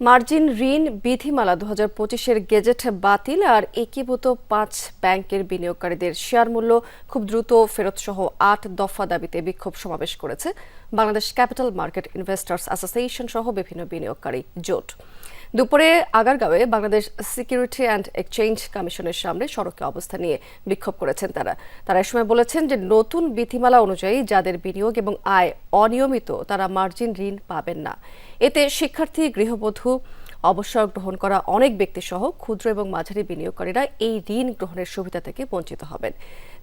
Margin ঋণ, বিধিমালা দু হাজার পঁচিশের গেজেট বাতিল আর একীভূত পাঁচ ব্যাংকের বিনিয়োগকারীদের শেয়ার মূল্য খুব দ্রুত ফেরত সহ আট দফা দাবিতে বিক্ষোভ সমাবেশ করেছে Bangladesh capital market investors association সহ বিভিন্ন বিনিয়োগকারী জোট। দুপুরে আগারগাঁওয়ে বাংলাদেশ সিকিউরিটি অ্যান্ড এক্সচেঞ্জ কমিশনের সামনে সড়কে অবস্থা নিয়ে বিক্ষোভ করেছেন তারা। তারা এ সময় বলেছেন যে নতুন বিধিমালা অনুযায়ী যাদের বিনিয়োগ এবং আয় অনিয়মিত, তারা মার্জিন ঋণ পাবেন না। এতে শিক্ষার্থী, গৃহবধূ অবসর গ্রহণ করা অনেক ব্যক্তি সহ ক্ষুদ্র এবং মাঝারি বিনিয়োগকারীরা এই ঋণ গ্রহণের সুবিধা থেকে বঞ্চিত হবেন।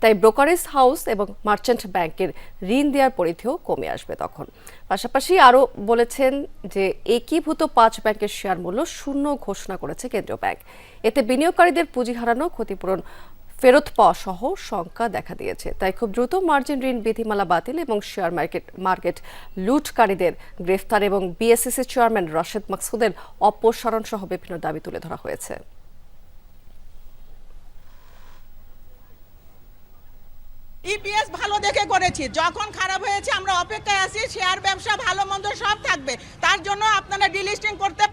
তাই ব্রোকারেজ হাউস এবং মার্চেন্ট ব্যাংকের ঋণ দেওয়ার পরিধিও কমে আসবে তখন। পাশাপাশি আরও বলেছেন যে একীভূত পাঁচ ব্যাংকের শেয়ার মূল্য শূন্য ঘোষণা করেছে কেন্দ্রীয় ব্যাংক। এতে বিনিয়োগকারীদের পুঁজি হারানো, ক্ষতিপূরণ ফেরত পাওয়া সহ শঙ্কা দেখা দিয়েছে। তাই খুব দ্রুত মার্জিন ঋণ, বিধিমালা বাতিল এবং শেয়ার মার্কেট মার্কেট লুটকারীদের গ্রেফতার এবং বিএসসিসি চেয়ারম্যান রশেদ মাকসুদের অপসারণ সহ বিভিন্ন দাবি তুলে ধরা হয়েছে। ইপিএস ভালো দেখে করেছি। যখন খারাপ হয়েছে, আমরা অপেক্ষায় আছি, শেয়ার ব্যবসা ভালো মন্দ সব থাকবে। তার জন্য আপনারা ডিলিস্টিং করতে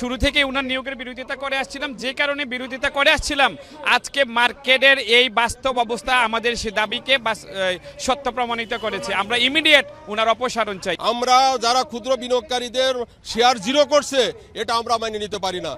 শুরু থেকে উনার নিয়োগের বিরোধিতা করে আসছিলাম, যে কারণে বিরোধিতা করে আসছিলাম। আজকে মার্কেটের এই বাস্তব অবস্থা আমাদের সে দাবিকে সত্য প্রমাণিত করেছে। আমরা ইমিডিয়েট উনার অপসারণ চাই। আমরা যারা ক্ষুদ্র বিনিয়োগকারীদের শেয়ার জিরো করছে, এটা আমরা মেনে নিতে পারি না।